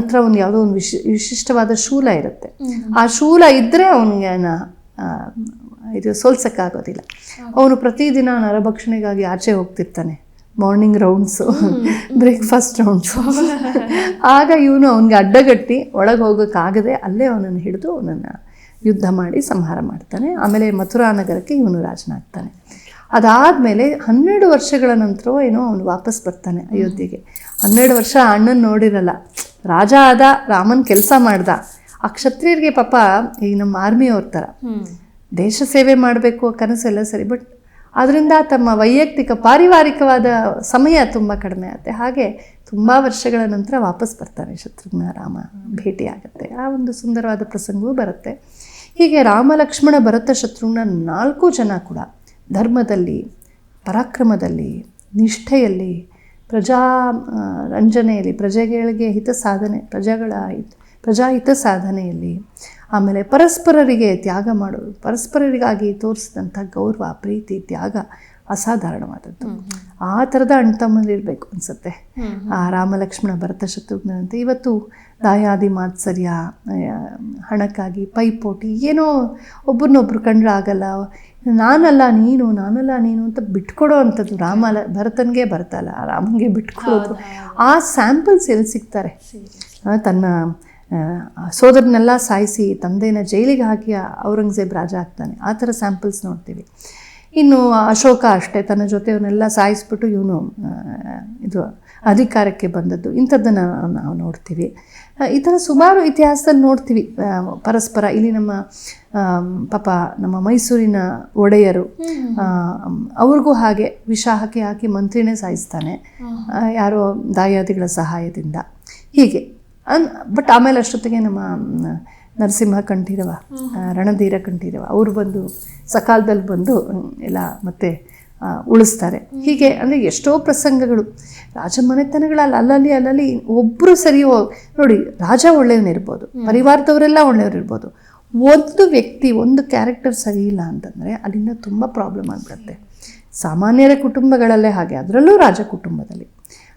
ಹತ್ರ ಒಂದು ಯಾವುದೋ ಒಂದು ವಿಶಿ ವಿಶಿಷ್ಟವಾದ ಶೂಲ ಇರುತ್ತೆ. ಆ ಶೂಲ ಇದ್ದರೆ ಅವನಿಗೆ ಇದು ಸೋಲ್ಸೋಕ್ಕಾಗೋದಿಲ್ಲ. ಅವನು ಪ್ರತಿದಿನ ನರಭಕ್ಷಣೆಗಾಗಿ ಆಚೆ ಹೋಗ್ತಿರ್ತಾನೆ. ಮಾರ್ನಿಂಗ್ ರೌಂಡ್ಸು ಬ್ರೇಕ್ಫಾಸ್ಟ್ ರೌಂಡ್ಸು ಆಗ ಇವನು ಅವನಿಗೆ ಅಡ್ಡಗಟ್ಟಿ ಒಳಗೆ ಹೋಗೋಕ್ಕಾಗದೆ ಅಲ್ಲೇ ಅವನನ್ನು ಹಿಡಿದು ಅವನನ್ನು ಯುದ್ಧ ಮಾಡಿ ಸಂಹಾರ ಮಾಡ್ತಾನೆ. ಆಮೇಲೆ ಮಥುರಾ ನಗರಕ್ಕೆ ಇವನು ರಾಜನಾಗ್ತಾನೆ. ಅದಾದಮೇಲೆ ಹನ್ನೆರಡು ವರ್ಷಗಳ ನಂತರವೋ ಏನೋ ಅವನು ವಾಪಸ್ ಬರ್ತಾನೆ ಅಯೋಧ್ಯೆಗೆ. ಹನ್ನೆರಡು ವರ್ಷ ಅಣ್ಣನ ನೋಡಿರಲ್ಲ. ರಾಜ ಆದ ರಾಮನ್ ಕೆಲಸ ಮಾಡ್ದ. ಆ ಕ್ಷತ್ರಿಯರಿಗೆ ಪಾಪ ಈಗ ನಮ್ಮ ಆರ್ಮಿಯವ್ರ ಥರ ದೇಶ ಸೇವೆ ಮಾಡಬೇಕು ಕನಸೆಲ್ಲ ಸರಿ ಬಟ್ ಅದರಿಂದ ತಮ್ಮ ವೈಯಕ್ತಿಕ ಪಾರಿವಾರಿಕವಾದ ಸಮಯ ತುಂಬ ಕಡಿಮೆ ಆಗುತ್ತೆ ಹಾಗೆ ತುಂಬ ವರ್ಷಗಳ ನಂತರ ವಾಪಸ್ ಬರ್ತಾನೆ ಶತ್ರುಘ್ನ ರಾಮ. ಭೇಟಿ ಆಗುತ್ತೆ ಆ ಒಂದು ಸುಂದರವಾದ ಪ್ರಸಂಗವೂ ಬರುತ್ತೆ. ಹೀಗೆ ರಾಮ ಲಕ್ಷ್ಮಣ ಭರತ ಶತ್ರುಘ್ನ ನಾಲ್ಕು ಜನ ಕೂಡ ಧರ್ಮದಲ್ಲಿ ಪರಾಕ್ರಮದಲ್ಲಿ ನಿಷ್ಠೆಯಲ್ಲಿ ಪ್ರಜಾ ರಂಜನೆಯಲ್ಲಿ, ಪ್ರಜೆಗಳಿಗೆ ಹಿತ ಸಾಧನೆ, ಪ್ರಜೆಗಳ ಹಿತ ಪ್ರಜಾಹಿತ ಸಾಧನೆಯಲ್ಲಿ ಆಮೇಲೆ ಪರಸ್ಪರರಿಗೆ ತ್ಯಾಗ ಮಾಡೋದು ಪರಸ್ಪರರಿಗಾಗಿ ತೋರಿಸಿದಂಥ ಗೌರವ, ಪ್ರೀತಿ, ತ್ಯಾಗ ಅಸಾಧಾರಣವಾದದ್ದು. ಆ ಥರದ ಅಣ್ತಮ್ಮಂದಿರಬೇಕು ಅನಿಸುತ್ತೆ. ಆ ರಾಮ ಲಕ್ಷ್ಮಣ ಭರತ ಶತ್ರುಘ್ನಂತೆ ಇವತ್ತು ದಾಯಾದಿ ಮಾತ್ಸರ್ಯ ಹಣಕ್ಕಾಗಿ ಪೈಪೋಟಿ ಏನೋ ಒಬ್ರನ್ನೊಬ್ರು ಕಂಡ್ರೆ ಆಗಲ್ಲ. ನಾನಲ್ಲ ನೀನು ನಾನಲ್ಲ ನೀನು ಅಂತ ಬಿಟ್ಕೊಡೋ ಅಂಥದ್ದು ರಾಮ ಅಲ್ಲ ಭರತನಿಗೆ ಬರ್ತಲ್ಲ. ರಾಮನಿಗೆ ಬಿಟ್ಕೊಡೋದು. ಆ ಸ್ಯಾಂಪಲ್ಸ್ ಎಲ್ಲಿ ಸಿಗ್ತಾರೆ? ತನ್ನ ಸೋದರನ್ನೆಲ್ಲ ಸಾಯಿಸಿ ತಂದೆನ ಜೈಲಿಗೆ ಹಾಕಿ ಔರಂಗಜೇಬ್ ರಾಜ ಆಗ್ತಾನೆ. ಆ ಥರ ಸ್ಯಾಂಪಲ್ಸ್ ನೋಡ್ತೀವಿ. ಇನ್ನು ಅಶೋಕ ಅಷ್ಟೇ ತನ್ನ ಜೊತೆಯವನ್ನೆಲ್ಲ ಸಾಯಿಸ್ಬಿಟ್ಟು ಇವನು ಇದು ಅಧಿಕಾರಕ್ಕೆ ಬಂದದ್ದು. ಇಂಥದ್ದನ್ನು ನಾವು ನೋಡ್ತೀವಿ. ಈ ಥರ ಸುಮಾರು ಇತಿಹಾಸದಲ್ಲಿ ನೋಡ್ತೀವಿ. ಪರಸ್ಪರ ಇಲ್ಲಿ ನಮ್ಮ ಪಾಪ ನಮ್ಮ ಮೈಸೂರಿನ ಒಡೆಯರು ಅವ್ರಿಗೂ ಹಾಗೆ ವಿಷ ಹಾಕಿ ಹಾಕಿ ಮಂತ್ರಿನೇ ಸಾಯಿಸ್ತಾನೆ. ಯಾರೋ ದಾಯಾದಿಗಳ ಸಹಾಯದಿಂದ. ಹೀಗೆ. ಅನ್ ಬಟ್ ಆಮೇಲೆ ಅಷ್ಟೊತ್ತಿಗೆ ನಮ್ಮ ನರಸಿಂಹ ಕಂಠೀರವ ರಣಧೀರ ಕಂಠೀರವ ಅವರು ಬಂದು ಸಕಾಲದಲ್ಲಿ ಬಂದು ಎಲ್ಲ ಮತ್ತೆ ಉಳಿಸ್ತಾರೆ. ಹೀಗೆ ಅಂದರೆ ಎಷ್ಟೋ ಪ್ರಸಂಗಗಳು. ರಾಜಮನೆತನಗಳಲ್ಲಿ ಅಲ್ಲಲ್ಲಿ ಅಲ್ಲಲ್ಲಿ ಒಬ್ಬರು ಸರಿ ನೋಡಿ ರಾಜ ಒಳ್ಳೆಯವನಿರ್ಬೋದು ಪರಿವಾರದವರೆಲ್ಲ ಒಳ್ಳೆಯವರಿರ್ಬೋದು ಒಂದು ವ್ಯಕ್ತಿ ಒಂದು ಕ್ಯಾರೆಕ್ಟರ್ ಸರಿ ಇಲ್ಲ ಅಂತಂದರೆ ಅಲ್ಲಿಂದ ತುಂಬ ಪ್ರಾಬ್ಲಮ್ ಆಗಿಬಿಡುತ್ತೆ. ಸಾಮಾನ್ಯರ ಕುಟುಂಬಗಳಲ್ಲೇ ಹಾಗೆ ಅದರಲ್ಲೂ ರಾಜ ಕುಟುಂಬದಲ್ಲಿ.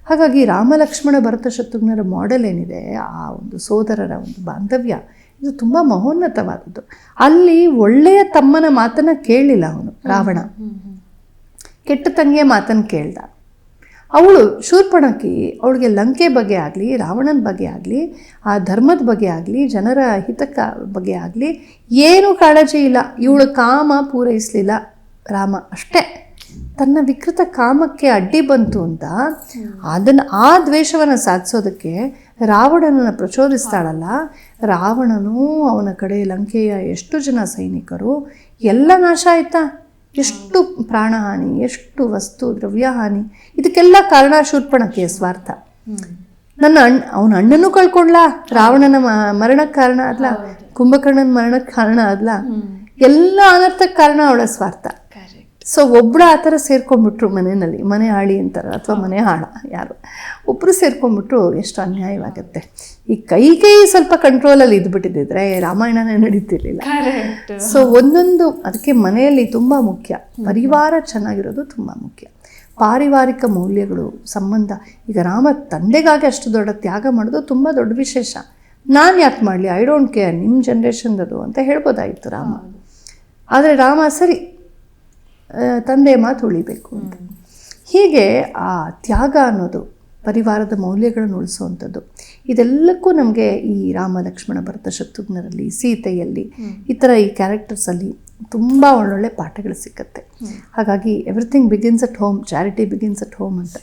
ಹಾಗಾಗಿ ರಾಮ ಲಕ್ಷ್ಮಣ ಭರತ ಶತ್ರುಘ್ನರ ಮಾಡೆಲ್ ಏನಿದೆ ಆ ಒಂದು ಸೋದರರ ಒಂದು ಬಾಂಧವ್ಯ. ಇದು ತುಂಬ ಮಹೋನ್ನತವಾದದ್ದು. ಅಲ್ಲಿ ಒಳ್ಳೆಯ ತಮ್ಮನ ಮಾತನ್ನ ಕೇಳಲಿಲ್ಲ ಅವನು ರಾವಣ. ಕೆಟ್ಟ ತಂಗಿಯ ಮಾತನ್ನು ಕೇಳ್ದ. ಅವಳು ಶೂರ್ಪಣಕಿ ಅವಳಿಗೆ ಲಂಕೆ ಬಗ್ಗೆ ಆಗಲಿ ರಾವಣನ ಬಗ್ಗೆ ಆಗಲಿ ಆ ಧರ್ಮದ ಬಗ್ಗೆ ಆಗಲಿ ಜನರ ಹಿತಕ್ಕ ಬಗ್ಗೆ ಆಗಲಿ ಏನೂ ಕಾಳಜಿ ಇಲ್ಲ. ಇವಳು ಕಾಮ ಪೂರೈಸಲಿಲ್ಲ ರಾಮ ಅಷ್ಟೇ. ತನ್ನ ವಿಕೃತ ಕಾಮಕ್ಕೆ ಅಡ್ಡಿ ಬಂತು ಅಂತ ಅದನ್ನು ಆ ದ್ವೇಷವನ್ನು ಸಾಧಿಸೋದಕ್ಕೆ ರಾವಣನನ್ನು ಪ್ರಚೋದಿಸ್ತಾಳಲ್ಲ ರಾವಣನು ಅವನ ಕಡೆ ಲಂಕೆಯ ಎಷ್ಟು ಜನ ಸೈನಿಕರು ಎಲ್ಲ ನಾಶ ಆಯ್ತಾ? ಎಷ್ಟು ಪ್ರಾಣಹಾನಿ ಎಷ್ಟು ವಸ್ತು ದ್ರವ್ಯ ಹಾನಿ ಇದಕ್ಕೆಲ್ಲ ಕಾರಣ ಶೂರ್ಪಣಕ್ಕೆ ಸ್ವಾರ್ಥ. ನನ್ನ ಅಣ್ಣ ಅವನ ಅಣ್ಣನೂ ಕಳ್ಕೊಂಡ್ಲಾ ರಾವಣನ ಮರಣಕ್ಕೆ ಕಾರಣ ಅದ್ಲ ಕುಂಭಕರ್ಣನ ಮರಣಕ್ಕೆ ಕಾರಣ ಅದ್ಲ. ಎಲ್ಲ ಅನರ್ಥಕ್ಕೆ ಕಾರಣ ಅವಳ ಸ್ವಾರ್ಥ. ಸೊ ಒಬ್ರು ಆ ಥರ ಸೇರ್ಕೊಂಡ್ಬಿಟ್ರು ಮನೆಯಲ್ಲಿ ಮನೆ ಹಾಳಿ ಅಂತಾರೆ ಅಥವಾ ಮನೆ ಹಾಳ ಯಾರು. ಒಬ್ಬರು ಸೇರ್ಕೊಂಡ್ಬಿಟ್ರು ಎಷ್ಟು ಅನ್ಯಾಯವಾಗುತ್ತೆ. ಈ ಕೈ ಕೈ ಸ್ವಲ್ಪ ಕಂಟ್ರೋಲಲ್ಲಿ ಇದ್ಬಿಟ್ಟಿದ್ದಿದ್ರೆ ರಾಮಾಯಣನೇ ನಡೀತಿರ್ಲಿಲ್ಲ. ಸೊ ಒಂದೊಂದು ಅದಕ್ಕೆ ಮನೆಯಲ್ಲಿ ತುಂಬ ಮುಖ್ಯ. ಪರಿವಾರ ಚೆನ್ನಾಗಿರೋದು ತುಂಬ ಮುಖ್ಯ. ಪಾರಿವಾರಿಕ ಮೌಲ್ಯಗಳು ಸಂಬಂಧ. ಈಗ ರಾಮ ತಂದೆಗಾಗಿ ಅಷ್ಟು ದೊಡ್ಡ ತ್ಯಾಗ ಮಾಡೋದು ತುಂಬ ದೊಡ್ಡ ವಿಶೇಷ. ನಾನು ಯಾಕೆ ಮಾಡಲಿ? ಐ ಡೋಂಟ್ ಕೇರ್ ನಿಮ್ಮ ಜನ್ರೇಷನ್ದದು ಅಂತ ಹೇಳ್ಬೋದಾಗಿತ್ತು ರಾಮ. ಆದರೆ ರಾಮ ಸರಿ ತಂದೆ ಮಾತು ಉಳಿಬೇಕು ಅಂತ. ಹೀಗೆ ಆ ತ್ಯಾಗ ಅನ್ನೋದು, ಪರಿವಾರದ ಮೌಲ್ಯಗಳನ್ನು ಉಳಿಸುವಂಥದ್ದು, ಇದೆಲ್ಲಕ್ಕೂ ನಮಗೆ ಈ ರಾಮ ಲಕ್ಷ್ಮಣ ಭರತ ಶತ್ರುಘ್ನರಲ್ಲಿ ಸೀತೆಯಲ್ಲಿ, ಈ ಥರ ಈ ಕ್ಯಾರೆಕ್ಟರ್ಸಲ್ಲಿ ತುಂಬ ಒಳ್ಳೊಳ್ಳೆ ಪಾಠಗಳು ಸಿಕ್ಕತ್ತೆ. ಹಾಗಾಗಿ everything begins at home charity begins at home ಅಂತ.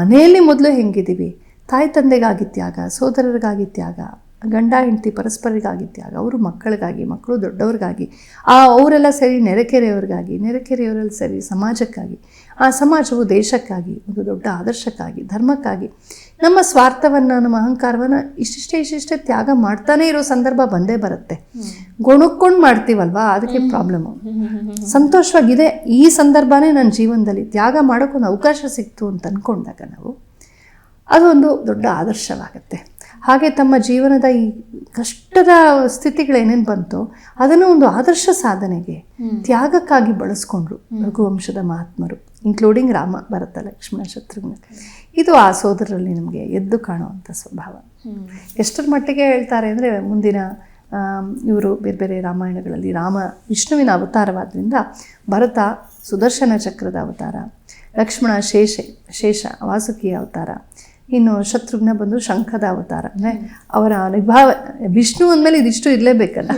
ಮನೆಯಲ್ಲಿ ಮೊದಲು ಹೆಂಗಿದ್ದೀವಿ? ತಾಯಿ ತಂದೆಗಾಗಿ ತ್ಯಾಗ, ಸೋದರರಿಗಾಗಿ ತ್ಯಾಗ ಗಂಡ ಹೆಂಡತಿ ಪರಸ್ಪರಿಗಾಗಿ ತ್ಯಾಗ ಅವರು ಮಕ್ಕಳಿಗಾಗಿ ಮಕ್ಕಳು ದೊಡ್ಡವ್ರಿಗಾಗಿ ಆ ಅವರೆಲ್ಲ ಸರಿ ನೆರೆಕೆರೆಯವ್ರಿಗಾಗಿ ನೆರೆಕೆರೆಯವರೆಲ್ಲ ಸರಿ ಸಮಾಜಕ್ಕಾಗಿ ಆ ಸಮಾಜವು ದೇಶಕ್ಕಾಗಿ ಒಂದು ದೊಡ್ಡ ಆದರ್ಶಕ್ಕಾಗಿ ಧರ್ಮಕ್ಕಾಗಿ ನಮ್ಮ ಸ್ವಾರ್ಥವನ್ನು ನಮ್ಮ ಅಹಂಕಾರವನ್ನು ಇಷ್ಟಿಷ್ಟೇ ಇಷ್ಟಿಷ್ಟೇ ತ್ಯಾಗ ಮಾಡ್ತಾನೇ ಇರೋ ಸಂದರ್ಭ ಬಂದೇ ಬರುತ್ತೆ. ಗೊಣಕ್ಕೊಂಡು ಮಾಡ್ತೀವಲ್ವಾ? ಅದಕ್ಕೆ ಪ್ರಾಬ್ಲಮ್ಮು ಸಂತೋಷವಾಗಿದೆ. ಈ ಸಂದರ್ಭನೇ ನನ್ನ ಜೀವನದಲ್ಲಿ ತ್ಯಾಗ ಮಾಡೋಕ್ಕೊಂದು ಅವಕಾಶ ಸಿಕ್ತು ಅಂತ ಅಂದ್ಕೊಂಡಾಗ ನಾವು ಅದೊಂದು ದೊಡ್ಡ ಆದರ್ಶವಾಗುತ್ತೆ. ಹಾಗೆ ತಮ್ಮ ಜೀವನದ ಈ ಕಷ್ಟದ ಸ್ಥಿತಿಗಳೇನೇನು ಬಂತು ಅದನ್ನು ಒಂದು ಆದರ್ಶ ಸಾಧನೆಗೆ ತ್ಯಾಗಕ್ಕಾಗಿ ಬಳಸ್ಕೊಂಡ್ರು ರಘುವಂಶದ ಮಹಾತ್ಮರು ಇನ್ಕ್ಲೂಡಿಂಗ್ ರಾಮ ಭರತ ಲಕ್ಷ್ಮಣ ಶತ್ರುಘ್ನ. ಇದು ಆ ಸೋದರರಲ್ಲಿ ನಮಗೆ ಎದ್ದು ಕಾಣುವಂಥ ಸ್ವಭಾವ. ಎಷ್ಟರ ಮಟ್ಟಿಗೆ ಹೇಳ್ತಾರೆ ಅಂದರೆ ಮುಂದಿನ ಇವರು ಬೇರೆ ಬೇರೆ ರಾಮಾಯಣಗಳಲ್ಲಿ ರಾಮ ವಿಷ್ಣುವಿನ ಅವತಾರವಾದ್ದರಿಂದ ಭರತ ಸುದರ್ಶನ ಚಕ್ರದ ಅವತಾರ ಲಕ್ಷ್ಮಣ ಶೇಷ ಶೇಷ ವಾಸುಕಿಯ ಅವತಾರ ಇನ್ನು ಶತ್ರುಘ್ನ ಬಂದು ಶಂಖದ ಅವತಾರ ಅಂದರೆ ಅವರ ನಿಭಾವ ವಿಷ್ಣು ಅಂದಮೇಲೆ ಇದಿಷ್ಟು ಇರಲೇಬೇಕಲ್ಲ?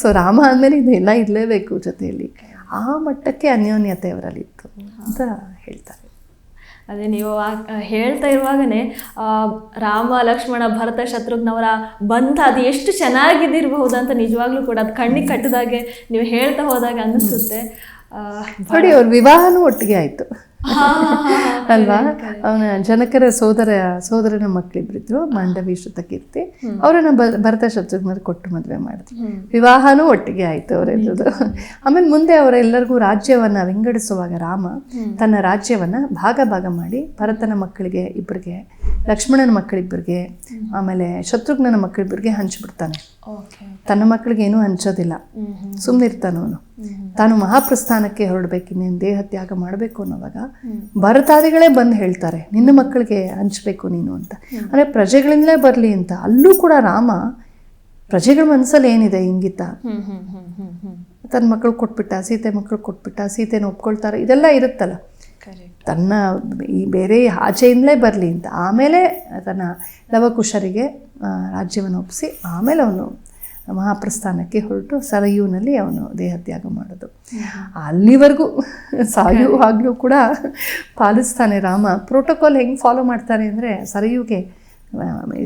ಸೊ ರಾಮ ಅಂದಮೇಲೆ ಇದೆಲ್ಲ ಇರಲೇಬೇಕು ಜೊತೆಯಲ್ಲಿ. ಆ ಮಟ್ಟಕ್ಕೆ ಅನ್ಯೋನ್ಯತೆ ಅವರಲ್ಲಿತ್ತು ಅಂತ ಹೇಳ್ತಾರೆ. ಅದೇ ನೀವು ಹೇಳ್ತಾ ಇರುವಾಗನೇ ರಾಮ ಲಕ್ಷ್ಮಣ ಭರತ ಶತ್ರುಘ್ನವರ ಬಂಧ ಅದು ಎಷ್ಟು ಚೆನ್ನಾಗಿದ್ದಿರಬಹುದು ಅಂತ ನಿಜವಾಗ್ಲೂ ಕೂಡ ಅದು ಕಣ್ಣಿಗೆ ಕಟ್ಟಿದಾಗೆ ನೀವು ಹೇಳ್ತಾ ಹೋದಾಗ ಅನ್ನಿಸುತ್ತೆ ನೋಡಿ ಅವ್ರ ವಿವಾಹನೂ ಒಟ್ಟಿಗೆ ಆಯಿತು. ಅಲ್ವಾ? ಅವನ ಜನಕರ ಸೋದರ ಸೋದರನ ಮಕ್ಕಳಿಬ್ರಿದ್ರು ಮಾಂಡವಿ ಶ್ರುತಕೀರ್ತಿ ಅವರನ್ನ ಭರತ ಶತ್ರುಘ್ನರು ಕೊಟ್ಟು ಮದುವೆ ಮಾಡಿದ್ರು. ವಿವಾಹನೂ ಒಟ್ಟಿಗೆ ಆಯ್ತು ಅವರೆಲ್ಲದು ಆಮೇಲೆ ಮುಂದೆ ಅವರೆಲ್ಲರಿಗೂ ರಾಜ್ಯವನ್ನ ವಿಂಗಡಿಸುವಾಗ ರಾಮ ತನ್ನ ರಾಜ್ಯವನ್ನ ಭಾಗ ಭಾಗ ಮಾಡಿ ಭರತನ ಮಕ್ಕಳಿಗೆ ಇಬ್ಬರಿಗೆ ಲಕ್ಷ್ಮಣನ ಮಕ್ಕಳಿಬ್ಬರಿಗೆ ಆಮೇಲೆ ಶತ್ರುಘ್ನನ ಮಕ್ಕಳಿಬ್ಬರಿಗೆ ಹಂಚಿಬಿಡ್ತಾನೆ ಓಕೆ. ತನ್ನ ಮಕ್ಕಳಿಗೆ ಏನೂ ಹಂಚೋದಿಲ್ಲ ಸುಮ್ಮನೆ ಹ್ಮ್ ಸುಮ್ಮನಿರ್ತಾನವನು ತಾನು ಮಹಾಪ್ರಸ್ಥಾನಕ್ಕೆ ಹೊರಡ್ಬೇಕು ಇನ್ನೇನ್ ದೇಹ ತ್ಯಾಗ ಮಾಡಬೇಕು ಅನ್ನೋವಾಗ ಭರತಾದಿಗಳೇ ಬಂದು ಹೇಳ್ತಾರೆ ನಿನ್ನ ಮಕ್ಕಳಿಗೆ ಹಂಚ್ಬೇಕು ನೀನು ಅಂತ. ಅಂದರೆ ಪ್ರಜೆಗಳಿಂದಲೇ ಬರಲಿ ಅಂತ. ಅಲ್ಲೂ ಕೂಡ ರಾಮ ಪ್ರಜೆಗಳ ಮನಸ್ಸಲ್ಲಿ ಏನಿದೆ ಇಂಗಿತ? ತನ್ನ ಮಕ್ಕಳು ಕೊಟ್ಬಿಟ್ಟ ಸೀತೆ ಮಕ್ಕಳು ಕೊಟ್ಬಿಟ್ಟ ಸೀತೆನ ಒಪ್ಕೊಳ್ತಾರೆ ಇದೆಲ್ಲ ಇರುತ್ತಲ್ಲ. ತನ್ನ ಈ ಬೇರೆ ಆಚೆಯಿಂದಲೇ ಬರಲಿ ಅಂತ. ಆಮೇಲೆ ತನ್ನ ಲವಕುಶರಿಗೆ ರಾಜ್ಯವನ್ನು ಒಪ್ಪಿಸಿ ಆಮೇಲೆ ಅವನು ಮಹಾಪ್ರಸ್ಥಾನಕ್ಕೆ ಹೊರಟು ಸರಯೂನಲ್ಲಿ ಅವನು ದೇಹತ್ಯಾಗ ಮಾಡೋದು. ಅಲ್ಲಿವರೆಗೂ ಸಾಯುವಾಗಲೂ ಕೂಡ ಪಾಲಿಸ್ತಾನೆ ರಾಮ ಪ್ರೋಟೋಕಾಲ್ ಹೆಂಗೆ ಫಾಲೋ ಮಾಡ್ತಾನೆ ಅಂದರೆ ಸರಯುಗೆ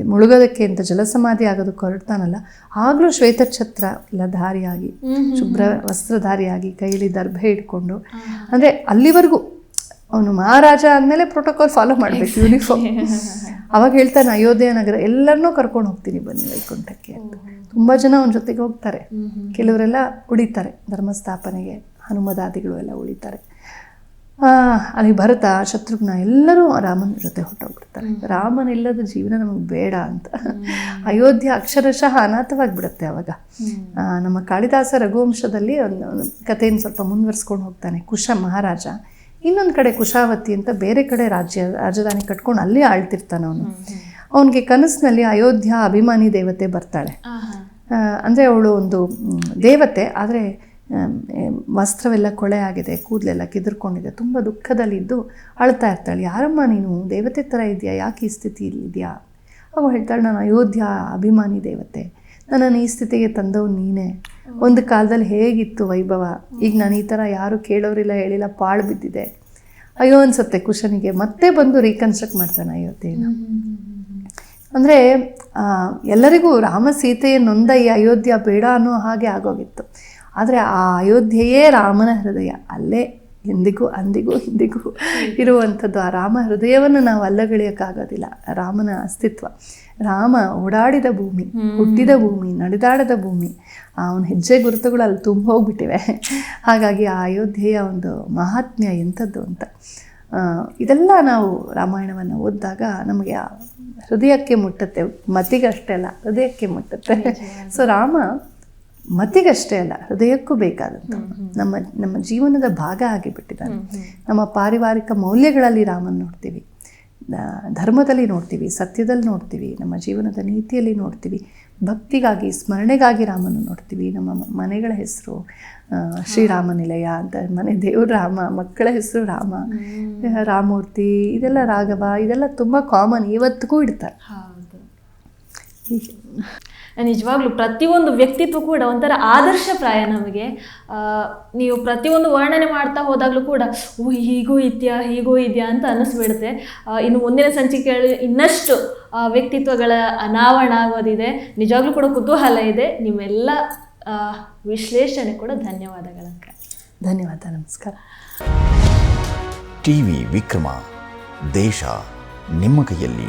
ಮುಳುಗೋದಕ್ಕೆ ಅಂತ ಜಲಸಮಾಧಿ ಆಗೋದಕ್ಕೆ ಹೊರಡ್ತಾನಲ್ಲ ಆಗಲೂ ಶ್ವೇತಛತ್ರ ಎಲ್ಲ ಧಾರಿಯಾಗಿ ಶುಭ್ರ ವಸ್ತ್ರಧಾರಿಯಾಗಿ ಕೈಯಲ್ಲಿ ದರ್ಭೆ ಇಟ್ಕೊಂಡು ಅಂದರೆ ಅಲ್ಲಿವರೆಗೂ ಅವನು ಮಹಾರಾಜ ಅಂದಮೇಲೆ ಪ್ರೋಟೋಕಾಲ್ ಫಾಲೋ ಮಾಡಬೇಕು ಯೂನಿಫಾರ್ಮ್ ಅವಾಗ ಹೇಳ್ತಾನೆ ಅಯೋಧ್ಯೆ ನಗರ ಎಲ್ಲರನ್ನೂ ಕರ್ಕೊಂಡು ಹೋಗ್ತೀನಿ ಬನ್ನಿ ವೈಕುಂಠಕ್ಕೆ ಅಂತ. ತುಂಬ ಜನ ಅವನ ಜೊತೆಗೆ ಹೋಗ್ತಾರೆ. ಕೆಲವರೆಲ್ಲ ಉಳಿತಾರೆ ಧರ್ಮಸ್ಥಾಪನೆಗೆ ಹನುಮದಾದಿಗಳು ಎಲ್ಲ ಉಳಿತಾರೆ. ಅಲ್ಲಿ ಭರತ ಶತ್ರುಘ್ನ ಎಲ್ಲರೂ ರಾಮನ ಜೊತೆ ಹೊರಟೋಗ್ಬಿಡ್ತಾರೆ. ರಾಮನಿಲ್ಲದ ಜೀವನ ನಮಗೆ ಬೇಡ ಅಂತ. ಅಯೋಧ್ಯೆ ಅಕ್ಷರಶಃ ಅನಾಥವಾಗಿಬಿಡುತ್ತೆ ಅವಾಗ. ನಮ್ಮ ಕಾಳಿದಾಸ ರಘುವಂಶದಲ್ಲಿ ಒಂದು ಕಥೆಯನ್ನು ಸ್ವಲ್ಪ ಮುಂದುವರಿಸ್ಕೊಂಡು ಹೋಗ್ತಾನೆ. ಕುಶ ಮಹಾರಾಜ. ಇನ್ನೊಂದು ಕಡೆ ಕುಶಾವತಿ ಅಂತ ಬೇರೆ ಕಡೆ ರಾಜ್ಯ ರಾಜಧಾನಿ ಕಟ್ಕೊಂಡು ಅಲ್ಲಿ ಆಳ್ತಿರ್ತಾನೆ ಅವನು. ಅವನಿಗೆ ಕನಸಿನಲ್ಲಿ ಅಯೋಧ್ಯ ಅಭಿಮಾನಿ ದೇವತೆ ಬರ್ತಾಳೆ. ಅಂದರೆ ಅವಳು ಒಂದು ದೇವತೆ ಆದರೆ ವಸ್ತ್ರವೆಲ್ಲ ಕೊಳೆ ಆಗಿದೆ ಕೂದಲೆಲ್ಲ ಕಿದ್ರಕೊಂಡಿದೆ ತುಂಬ ದುಃಖದಲ್ಲಿದ್ದು ಅಳ್ತಾ ಇರ್ತಾಳೆ. ಯಾರಮ್ಮ ನೀನು? ದೇವತೆ ಥರ ಇದೆಯಾ? ಯಾಕೆ ಈ ಸ್ಥಿತಿಯಲ್ಲಿದೆಯಾ ಅವಳು ಹೇಳ್ತಾಳೆ ನಾನು ಅಯೋಧ್ಯ ಅಭಿಮಾನಿ ದೇವತೆ. ನನ್ನನ್ನು ಈ ಸ್ಥಿತಿಗೆ ತಂದವು ನೀನೇ. ಒಂದು ಕಾಲದಲ್ಲಿ ಹೇಗಿತ್ತು ವೈಭವ? ಈಗ ನಾನು ಈ ಥರ ಯಾರು ಕೇಳೋರಿಲ್ಲ, ಹೇಳಿಲ್ಲ, ಪಾಳು ಬಿದ್ದಿದೆ. ಅಯ್ಯೋ ಅನ್ಸುತ್ತೆ ಕುಶನಿಗೆ. ಮತ್ತೆ ಬಂದು ರೀಕನ್ಸ್ಟ್ರಕ್ಟ್ ಮಾಡ್ತಾನೆ ಅಯೋಧ್ಯೆಯನ್ನು ಅಂದರೆ ಎಲ್ಲರಿಗೂ ರಾಮ ಸೀತೆಯ ನೊಂದ ಈ ಅಯೋಧ್ಯ ಬೇಡ ಅನ್ನೋ ಹಾಗೆ ಆಗೋಗಿತ್ತು. ಆದರೆ ಆ ಅಯೋಧ್ಯೆಯೇ ರಾಮನ ಹೃದಯ. ಅಲ್ಲೇ ಎಂದಿಗೂ ಅಂದಿಗೂ ಹಿಂದಿಗೂ ಇರುವಂಥದ್ದು. ಆ ರಾಮ ಹೃದಯವನ್ನು ನಾವು ಅಲ್ಲಗಳೆಯೋಕ್ಕಾಗೋದಿಲ್ಲ. ರಾಮನ ಅಸ್ತಿತ್ವ. ರಾಮ ಓಡಾಡಿದ ಭೂಮಿ ಹುಟ್ಟಿದ ಭೂಮಿ ನಡೆದಾಡದ ಭೂಮಿ ಅವನ ಹೆಜ್ಜೆ ಗುರುತುಗಳು ಅಲ್ಲಿ ತುಂಬ ಹೋಗ್ಬಿಟ್ಟಿವೆ ಹಾಗಾಗಿ ಆ ಅಯೋಧ್ಯೆಯ ಒಂದು ಮಹಾತ್ಮ್ಯ ಎಂಥದ್ದು ಅಂತ. ಇದೆಲ್ಲ ನಾವು ರಾಮಾಯಣವನ್ನು ಓದಿದಾಗ ನಮಗೆ ಆ ಹೃದಯಕ್ಕೆ ಮುಟ್ಟುತ್ತೆ. ಮತಿಗಷ್ಟೇ ಅಲ್ಲ ಹೃದಯಕ್ಕೆ ಮುಟ್ಟುತ್ತೆ. ಸೊ ರಾಮ ಮತಿಗಷ್ಟೇ ಅಲ್ಲ ಹೃದಯಕ್ಕೂ ಬೇಕಾದಂಥ ನಮ್ಮ ನಮ್ಮ ಜೀವನದ ಭಾಗ ಆಗಿಬಿಟ್ಟಿದ್ದಾನೆ. ನಮ್ಮ ಪಾರಿವಾರಿಕ ಮೌಲ್ಯಗಳಲ್ಲಿ ರಾಮನ್ ನೋಡ್ತೀವಿ. ಧರ್ಮದಲ್ಲಿ ನೋಡ್ತೀವಿ ಸತ್ಯದಲ್ಲಿ ನೋಡ್ತೀವಿ ನಮ್ಮ ಜೀವನದ ನೀತಿಯಲ್ಲಿ ನೋಡ್ತೀವಿ ಭಕ್ತಿಗಾಗಿ ಸ್ಮರಣೆಗಾಗಿ ರಾಮನ ನೋಡ್ತೀವಿ. ನಮ್ಮ ಮನೆಗಳ ಹೆಸರು ಶ್ರೀರಾಮ ನಿಲಯ ಅಂತ ಮನೆ ದೇವ್ರ ರಾಮ ಮಕ್ಕಳ ಹೆಸರು ರಾಮ ರಾಮೂರ್ತಿ ಇದೆಲ್ಲ ರಾಘವ ಇದೆಲ್ಲ ತುಂಬ ಕಾಮನ್ ಇವತ್ತಿಗೂ ಇಡ್ತಾರೆ. ನಿಜವಾಗ್ಲೂ ಪ್ರತಿಯೊಂದು ವ್ಯಕ್ತಿತ್ವ ಕೂಡ ಒಂಥರ ಆದರ್ಶಪ್ರಾಯ ನಮಗೆ. ನೀವು ಪ್ರತಿಯೊಂದು ವರ್ಣನೆ ಮಾಡ್ತಾ ಹೋದಾಗಲೂ ಕೂಡ ಓ ಹೀಗೂ ಇದೆಯಾ ಹೀಗೂ ಇದೆಯಾ ಅಂತ ಅನ್ನಿಸ್ಬಿಡುತ್ತೆ. ಇನ್ನು ಮುಂದಿನ ಸಂಚಿಕೆಯಲ್ಲಿ ಇನ್ನಷ್ಟು ವ್ಯಕ್ತಿತ್ವಗಳ ಅನಾವರಣ ಆಗೋದಿದೆ. ನಿಜವಾಗ್ಲೂ ಕೂಡ ಕುತೂಹಲ ಇದೆ. ನಿಮ್ಮೆಲ್ಲ ವಿಶ್ಲೇಷಣೆ ಕೂಡ ಧನ್ಯವಾದಗಳಕ್ಕ ಧನ್ಯವಾದ ನಮಸ್ಕಾರ. ಟಿವಿ ವಿಕ್ರಮ ದೇಶ ನಿಮ್ಮ ಕೈಯಲ್ಲಿ.